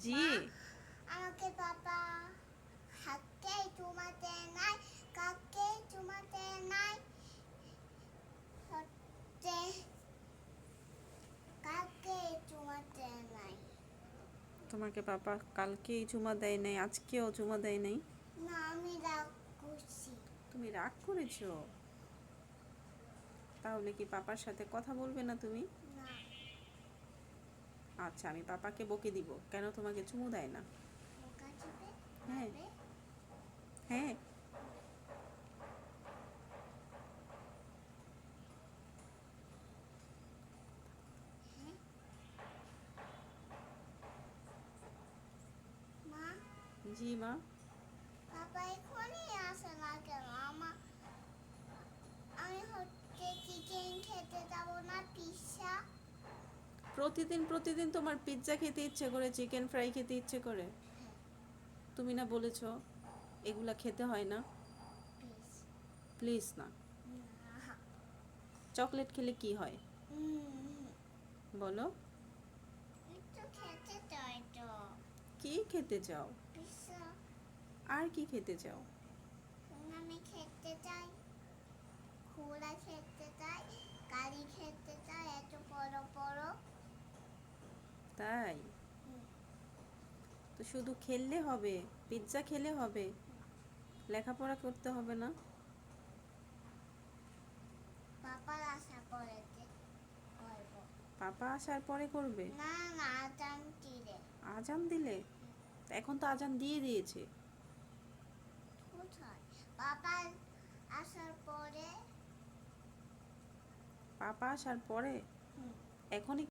জি। আমাকে বাবা হাতকে চুমাতে নাই কাকে চুমাতে নাই কাকে চুমাতে নাই। তোমাকে পাপা কালকেই চুমা দেয় নাই আজকেও চুমা দেয় নাই? না আমি রাগ করছি। তুমি রাগ করেছ? তাহলে কি পাপার সাথে কথা বলবে না তুমি? না। আচ্ছা আমি পাপাকে বকে দিব। কেন তোমাকে চুমু দেয় না? হ্যাঁ। হ্যাঁ। মা। জি মা। বাবা এখনই আসে না কেন আমার আমি হচ্ছে চিকেন খেতে যাব না পিৎজা প্রতিদিন প্রতিদিন তোমার পিৎজা খেতে ইচ্ছে করে চিকেন ফ্রাই খেতে ইচ্ছে করে? তুমি না বলেছ এগুলা খেতে হয় না? প্লিজ না। চকলেট খেলে কি হয়? বলো। কি খেতে চাও? আর কি খেতে চাও আমি খেতে চাই খোলা খেতে চাই কারি খেতে চাই এত বড় বড় তাই হুম। তো শুধু খেললে হবে পিৎজা খেলে হবে লেখাপড়া করতে হবে না। পাপা আসার পরে করবে? না না আজান দিলে। এখন তো আজান দিয়ে দিয়েছে। কোথায়? আসার পরে? পাপা আসার পরে? এখনই